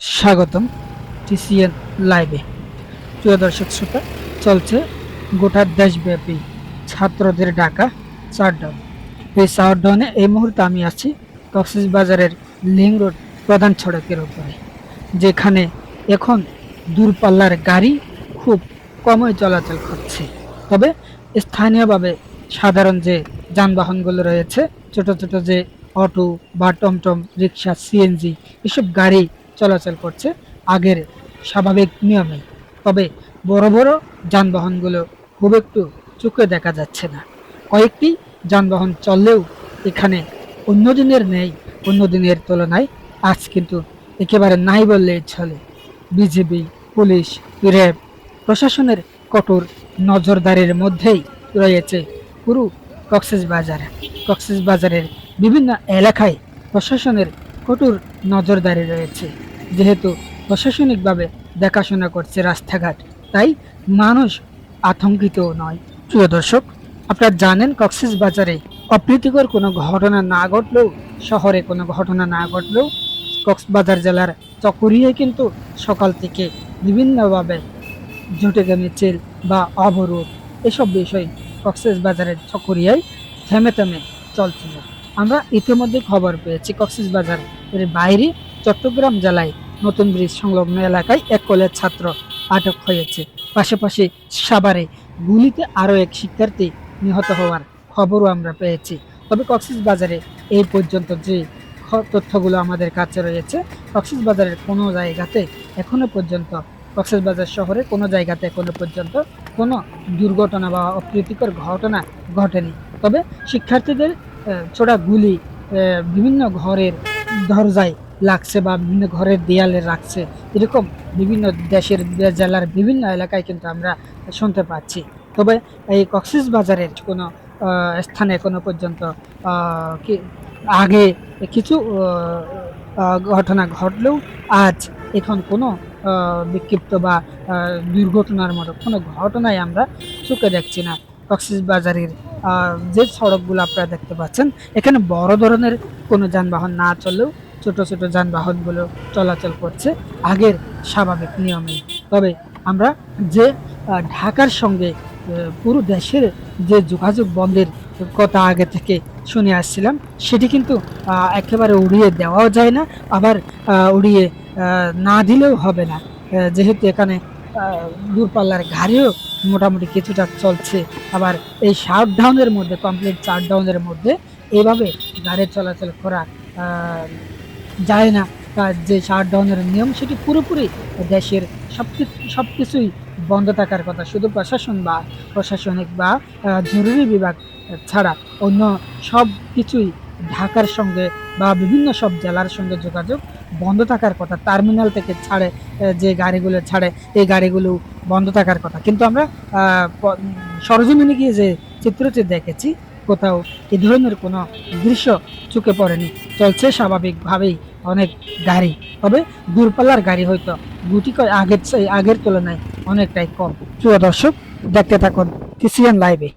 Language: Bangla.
স্বাগতম টিসিএন লাইভে। প্রিয় দর্শক শ্রোতা, চলছে গোটা দেশব্যাপী ছাত্রদের ডাকা চারডাউন। এই চারডাউনে এই মুহূর্তে আমি আছি কক্সবাজারের লিং রোড প্রধান সড়কের উপরে যেখানে এখন দূরপাল্লার গাড়ি খুব কমই চলাচল করছে। তবে স্থানীয়ভাবে সাধারণ যে যানবাহনগুলো রয়েছে, ছোট ছোট যে অটো বা টমটম, রিক্সা, সিএনজি, এসব গাড়ি চলাচল করছে আগের স্বাভাবিক নিয়মে। তবে বড় বড় যানবাহনগুলো খুব একটু চোখে দেখা যাচ্ছে না। কয়েকটি যানবাহন চললেও এখানে অন্য দিনের নেই অন্য দিনের তুলনায় আজ কিন্তু একেবারে নাই বললেই চলে। বিজেপি, পুলিশ, র্যাব, প্রশাসনের কঠোর নজরদারির মধ্যেই রয়েছে পুরো কক্সেস বাজার। কক্সেস বাজারের বিভিন্ন এলাকায় প্রশাসনের কঠোর নজরদারি রয়েছে। যেহেতু প্রশাসনিকভাবে দেখাশোনা করছে রাস্তাঘাট, তাই মানুষ আতঙ্কিত নয়। প্রিয় দর্শক, আপনারা জানেন কক্সেস বাজারে অপ্রীতিকর কোনো ঘটনা না ঘটলেও, শহরে কোনো ঘটনা না ঘটলেও কক্সবাজার জেলার চকরিয়ে কিন্তু সকাল থেকে বিভিন্নভাবে জুটে মিছিল বা অবরোধ এসব বিষয় কক্সেস বাজারের চকরিয়ায় থেমে থেমে চলছিল। আমরা ইতিমধ্যে খবর পেয়েছি কক্সেস বাজার এর বাইরে চট্টগ্রাম জেলায় নতুন ব্রিজ সংলগ্ন এলাকায় এক কলেজ ছাত্র আটক হয়েছে। পাশাপাশি সাভারে গুলিতে আরও এক শিক্ষার্থী নিহত হওয়ার খবরও আমরা পেয়েছি। তবে কক্সেস বাজারে এই পর্যন্ত যে তথ্যগুলো আমাদের কাছে রয়েছে কক্সেস বাজারের কোনো জায়গাতে এখনও পর্যন্ত কক্সেস বাজার শহরে কোনো জায়গাতে এখনও পর্যন্ত কোনো দুর্ঘটনা বা অপ্রীতিকর ঘটনা ঘটেনি। তবে শিক্ষার্থীদের ছোড়া গুলি বিভিন্ন ঘরের দরজায় লাগছে বা বিভিন্ন ঘরের দেয়ালে রাখছে। এরকম বিভিন্ন দেশের জেলার বিভিন্ন এলাকায় কিন্তু আমরা শুনতে পাচ্ছি। তবে এই কক্সেস বাজারের কোনো স্থানে এখনও পর্যন্ত আগে কিছু ঘটনা ঘটলেও আজ এখন কোনো বিক্ষিপ্ত বা দুর্ঘটনার মতো কোনো ঘটনাই আমরা চোখে দেখছি না। কক্সেস বাজারের যে সড়কগুলো আপনারা দেখতে পাচ্ছেন, এখানে বড় ধরনের কোনো যানবাহন না চললেও ছোট ছোট যানবাহনগুলো চলাচল করছে আগের স্বাভাবিক নিয়মে। তবে আমরা যে ঢাকার সঙ্গে পুরো দেশের যে যোগাযোগ বন্ধের কথা আগে থেকে শুনে আসছিলাম, সেটি কিন্তু একেবারে উড়িয়ে দেওয়াও যায় না, আবার উড়িয়ে না দিলেও হবে না। যেহেতু এখানে দূরপাল্লার গাড়িও মোটামুটি কিছুটা চলছে, আবার এই শাট ডাউনের মধ্যে কমপ্লিট চার ডাউনের মধ্যে এইভাবে গাড়ি চলাচল করা যায় না তার যে শাট ডাউনের নিয়ম, সেটি পুরোপুরি দেশের সব সব কিছুই বন্ধ থাকার কথা। শুধু প্রশাসন বা প্রশাসনিক বা জরুরি বিভাগ ছাড়া অন্য সব কিছুই ঢাকার সঙ্গে বা বিভিন্ন সব জেলার সঙ্গে যোগাযোগ বন্ধ থাকার কথা। টার্মিনাল থেকে ছাড়ে যে গাড়িগুলো ছাড়ে, এই গাড়িগুলো বন্ধ থাকার কথা। কিন্তু আমরা সরজমিনে গিয়ে যে চিত্রটি দেখেছি কোথাও এ ধরনের কোনো দৃশ্য চোখে পড়েনি। চলছে স্বাভাবিকভাবেই অনেক গাড়ি। তবে দূরপাল্লার গাড়ি হয়তো গুটি আগের আগের তুলনায় অনেকটাই কম। প্রিয় দর্শক, দেখতে থাকুন টিসিএন লাইভে।